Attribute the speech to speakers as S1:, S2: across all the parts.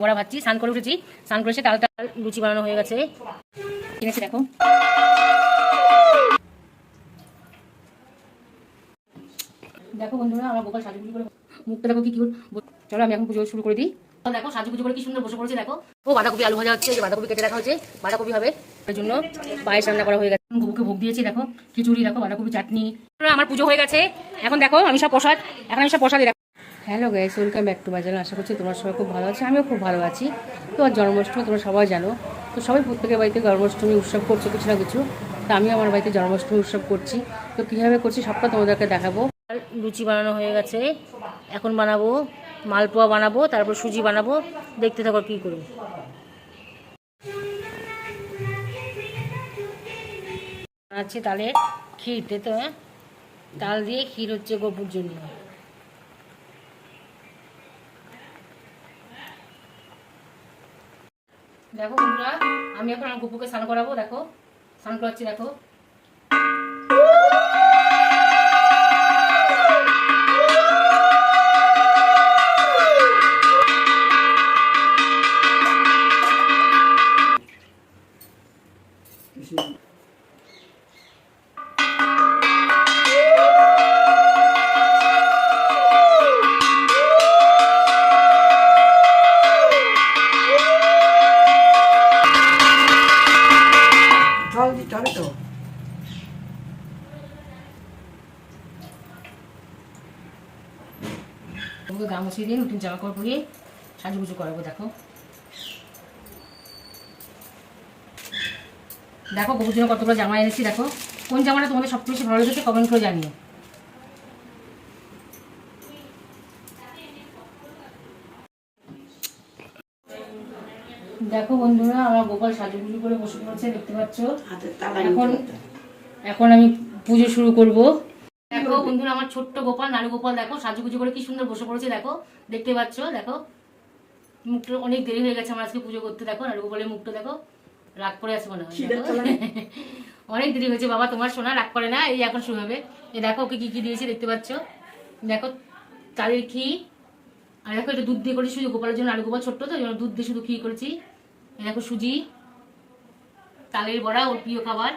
S1: বড়া ভাবছি স্নান করে উঠেছি। স্নান করে এসে তালটা লুচি বানানো হয়ে গেছে। কিনেছি, দেখো। দেখো বন্ধুরা, আমার গোপাল সাজুগুজি করে মুখটা দেখো কি কিউট চলো আমি এখন পুজো শুরু করে দিই। দেখো, সাজুগুজি করে কি সুন্দর বসে পড়েছে, দেখো। ও, বাঁধাকপি আলু ভাজা হচ্ছে যে বাঁধাকপি কেটে রাখা হচ্ছে বাঁধাকপি হবে। এর জন্য পায়েস রান্না করা হয়ে গেছে। গুবুকে ভোগ দিয়েছি, দেখো, খিচুড়ি, দেখো, বাঁধাকপি চাটনি। আমার পুজো হয়ে গেছে। এখন দেখো, আমি সব প্রসাদ, এখন আমি সব Prasad hello guys welcome back to my channel আশা করছি তোমার সবাই খুব ভালো আছে, আমিও খুব ভালো আছি। তো জন্মাষ্টমী তোমরা সবাই জানো। তো সবাই প্রত্যেকের বাড়িতে জন্মাষ্টমী উৎসব করছে, কিছু না কিছু। তো আমিও আমার বাড়িতে জন্মাষ্টমী উৎসব করছি। তো কীভাবে করছি সবটা তোমাদেরকে দেখাবো। লুচি বানানো হয়ে গেছে। এখন বানাবো, মালপোয়া বানাবো, তারপর সুজি বানাবো। দেখতে থাকো কী করব বানাচ্ছি তালের ক্ষীর তো হ্যাঁ? তাল দিয়ে ক্ষীর হচ্ছে গোপুর জন্য। দেখো বন্ধুরা আমি এখন আমার গুপুকে স্নান করাবো দেখো। স্নান করাচ্ছি দেখো।
S2: জল দিতে হবে তো?
S1: তোমাকে গা মুছিয়ে দিয়ে নতুন জামা কাপড় পরিয়ে সাজুগুজু করাবো, দেখো। দেখো বহু জন্য কতগুলো জামা এনেছি, দেখো। কোন জামাটা তোমাদের সবচেয়ে বেশি ভালো লেগেছে কমেন্ট করে জানিও। দেখো বন্ধুরা আমার গোপাল সাজুগুজু করে বসে পড়েছে দেখতে পাচ্ছ? এখন এখন আমি পুজো শুরু করব। দেখো বন্ধুরা আমার ছোট্ট গোপাল নারু গোপাল দেখো সাজুগুজু করে কি সুন্দর বসে পড়েছে দেখো। দেখতে পাচ্ছ দেখো। মুখটা অনেক দেরি হয়ে গেছে আমার আজকে পুজো করতে দেখো। নারু গোপালের মুখটা দেখো। রাগ করে আছে মনে হয়। অনেক দেরি হয়েছে বাবা তোমার সোনা রাগ করে না এই এখন শুরু হবে। এই দেখো ওকে কি কি দিয়েছে দেখতে পাচ্ছ? দেখো তাদের কি আর দেখো এটা দুধ দিয়ে করেছি শুধু গোপালের জন্য আলু গোপাল ছোট্ট তো দুধ দিয়ে শুধু ঘি করেছি। এই দেখো সুজি, তালের বড়া ওর প্রিয় খাবার।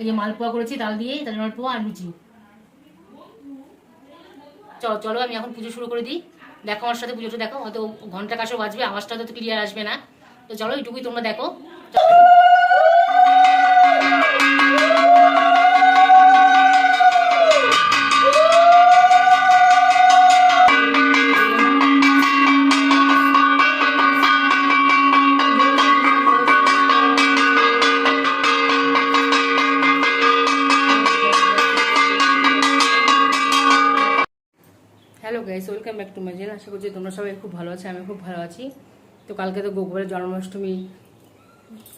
S1: এই যে মালপোয়া করেছি, তাল দিয়ে, তালের মালপোয়া আর লুচি। চলো চলো, আমি এখন পুজো শুরু করে দিই। দেখো আমার সাথে পুজোটা, দেখো, হয়তো ঘণ্টা কাছেও বাজবে আওয়াজটা তো ক্লিয়ার আসবে না। তো চলো, এইটুকুই তোমরা দেখো। Guys welcome back to my channel আশা করছি তোমরা সবাই খুব ভালো আছে, আমি খুব ভালো আছি। তো কালকে তো গোপালের জন্মাষ্টমী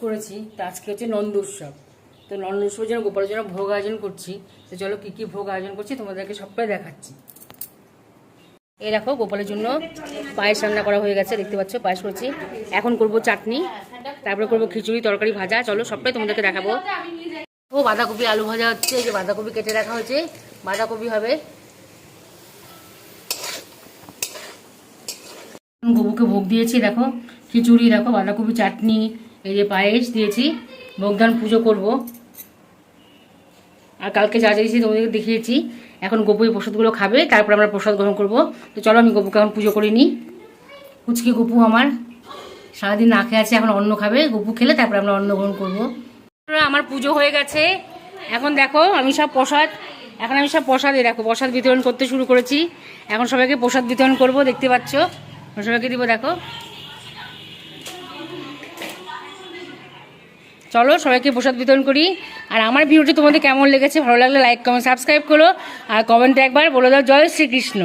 S1: করেছি, তো আজকে হচ্ছে নন্দ উৎসব। তো নন্দ উৎসবের জন্য গোপালের জন্য ভোগ আয়োজন করছি। তো চলো কী কী ভোগ আয়োজন করছি তোমাদেরকে সবটাই দেখাচ্ছি। এই দেখো, গোপালের জন্য পায়েস রান্না করা হয়ে গেছে, দেখতে পাচ্ছ, পায়েস করছি। এখন করব চাটনি, তারপরে করব খিচুড়ি, তরকারি ভাজা। চলো সবটাই তোমাদেরকে দেখাবো। ও বাঁধাকপি, আলু ভাজা হচ্ছে, এই যে বাঁধাকপি কেটে রাখা হয়েছে, বাঁধাকপি হবে। গবুকে ভোগ দিয়েছি, দেখো। খিচুড়ি, দেখো, বাঁধাকপি চাটনি, এই যে পায়েস দিয়েছি। ভোগদান পুজো করব। আর কালকে যা দিয়েছি তোমাদেরকে দেখিয়েছি। এখন গপু এই প্রসাদগুলো খাবে, তারপর আমরা প্রসাদ গ্রহণ করব। তো চলো, আমি গপুকে এখন পুজো করে নিই কুচকি গপু আমার। সারাদিন না খেয়ে আছে, এখন অন্ন খাবে। গপু খেলে তারপর আমরা অন্ন গ্রহণ করব। আমার পুজো হয়ে গেছে। এখন দেখো, আমি সব প্রসাদ, এখন আমি সব প্রসাদে দেখো, প্রসাদ বিতরণ করতে শুরু করেছি। এখন সবাইকে প্রসাদ বিতরণ করব, দেখতে পাচ্ছ। সবাইকে দিব, দেখো। চলো সবাইকে প্রসাদ বিতরণ করি। আর আমার ভিডিওটি তোমাদের কেমন লেগেছে ভালো লাগলে লাইক কমেন্ট সাবস্ক্রাইব করো। আর কমেন্টে একবার বলে দাও, জয় শ্রীকৃষ্ণ।